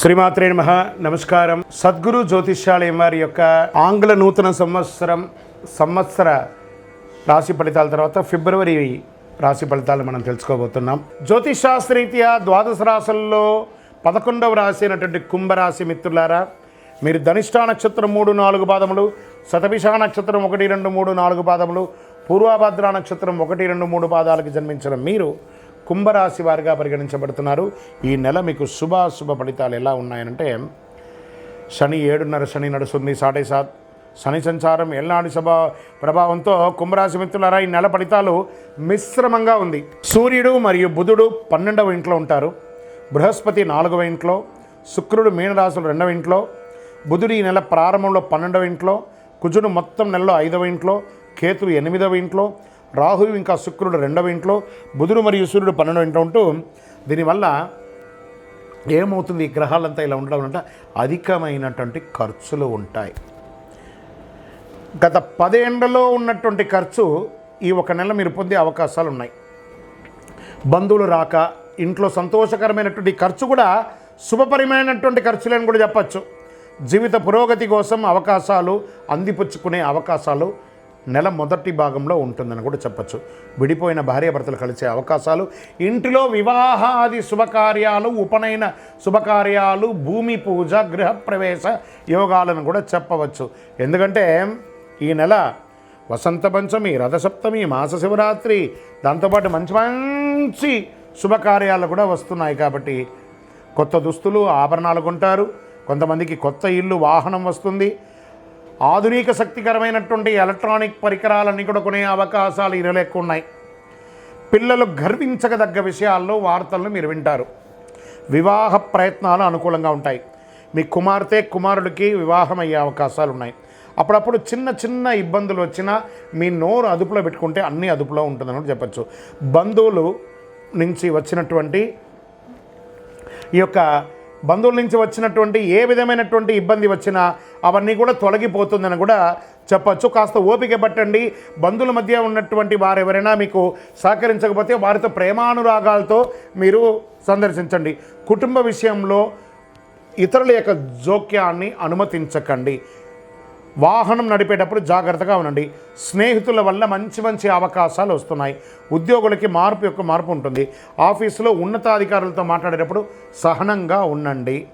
శ్రీమాత్రే నమ. నమస్కారం. సద్గురు జ్యోతిష్యాలయం వారి యొక్క ఆంగ్ల నూతన సంవత్సరం సంవత్సర రాశి ఫలితాల తర్వాత ఫిబ్రవరి రాశి ఫలితాలు మనం తెలుసుకోబోతున్నాం. జ్యోతిష్శాస్త్రీత్యా ద్వాదశ రాశుల్లో పదకొండవ రాశి అయినటువంటి కుంభరాశి మిత్రులారా మీరు ధనిష్టా నక్షత్రం మూడు నాలుగు పాదములు శతభిషా నక్షత్రం ఒకటి రెండు మూడు నాలుగు పాదములు పూర్వాభద్ర నక్షత్రం ఒకటి రెండు మూడు పాదాలకు జన్మించిన మీరు కుంభరాశి వారిగా పరిగణించబడుతున్నారు. ఈ నెల మీకు శుభాశుభ ఫలితాలు ఎలా ఉన్నాయనంటే శని ఏడున్నర శని నడుస్తుంది సాడే సాత్. శని సంచారం ఎల్నాడి సభ ప్రభావంతో కుంభరాశి మిత్రులారా ఈ నెల ఫలితాలు మిశ్రమంగా ఉంది. సూర్యుడు మరియు బుధుడు పన్నెండవ ఇంట్లో ఉంటారు. బృహస్పతి నాలుగవ ఇంట్లో శుక్రుడు మీనరాశులు రెండవ ఇంట్లో బుధుడు ఈ నెల ప్రారంభంలో పన్నెండవ ఇంట్లో కుజుడు మొత్తం నెలలో ఐదవ ఇంట్లో కేతువు ఎనిమిదవ ఇంట్లో రాహు ఇంకా శుక్రుడు రెండవ ఇంట్లో బుధుడు మరియు సూర్యుడు పన్నెండవ ఇంట్లో ఉంటూ దీనివల్ల ఏమవుతుంది? ఈ గ్రహాలంతా ఇలా ఉండడం అంటే అధికమైనటువంటి ఖర్చులు ఉంటాయి. గత పదేండ్లలో ఉన్నటువంటి ఖర్చు ఈ ఒక నెల మీరు పొందే అవకాశాలు ఉన్నాయి బంధువులు రాక ఇంట్లో సంతోషకరమైనటువంటి ఖర్చు కూడా శుభపరమైనటువంటి ఖర్చులని కూడా చెప్పచ్చు. జీవిత పురోగతి కోసం అవకాశాలు అందిపుచ్చుకునే అవకాశాలు నెల మొదటి భాగంలో ఉంటుందని కూడా చెప్పచ్చు. విడిపోయిన భార్యాభర్తలు కలిసే అవకాశాలు ఇంటిలో వివాహాది శుభకార్యాలు ఉపనయన శుభకార్యాలు భూమి పూజ గృహప్రవేశ యోగాలను కూడా చెప్పవచ్చు. ఎందుకంటే ఈ నెల వసంత పంచమి రథసప్తమి మాస శివరాత్రి దాంతోపాటు మంచి మంచి శుభకార్యాలు కూడా వస్తున్నాయి కాబట్టి కొత్త దుస్తులు ఆభరణాలు కొంటారు. కొంతమందికి కొత్త ఇల్లు వాహనం వస్తుంది. ఆధునిక శక్తికరమైనటువంటి ఎలక్ట్రానిక్ పరికరాలన్నీ కూడా కొనే అవకాశాలు ఈ పిల్లలు గర్వించగదగ్గ విషయాల్లో వార్తలను మీరు వింటారు. వివాహ ప్రయత్నాలు అనుకూలంగా ఉంటాయి. మీ కుమార్తె కుమారుడికి వివాహం అయ్యే అవకాశాలు ఉన్నాయి. అప్పుడప్పుడు చిన్న చిన్న ఇబ్బందులు వచ్చినా మీ నోరు అదుపులో పెట్టుకుంటే అన్నీ అదుపులో ఉంటుందని కూడా చెప్పచ్చు. బంధువులు నుంచి వచ్చినటువంటి ఈ యొక్క బంధువుల నుంచి వచ్చినటువంటి ఏ విధమైనటువంటి ఇబ్బంది వచ్చినా అవన్నీ కూడా తొలగిపోతుందని కూడా చెప్పచ్చు. కాస్త ఓపిక పట్టండి. బంధువుల మధ్య ఉన్నటువంటి వారు ఎవరైనా మీకు సహకరించకపోతే వారితో ప్రేమానురాగాలతో మీరు సందర్శించండి. కుటుంబ విషయంలో ఇతరుల యొక్క జోక్యాన్ని అనుమతించకండి. వాహనం నడిపేటప్పుడు జాగ్రత్తగా ఉండండి. స్నేహితుల వల్ల మంచి మంచి అవకాశాలు వస్తున్నాయి. ఉద్యోగులకి మార్పు యొక్క మార్పు ఉంటుంది. ఆఫీసులో ఉన్నతాధికారులతో మాట్లాడేటప్పుడు సహనంగా ఉండండి.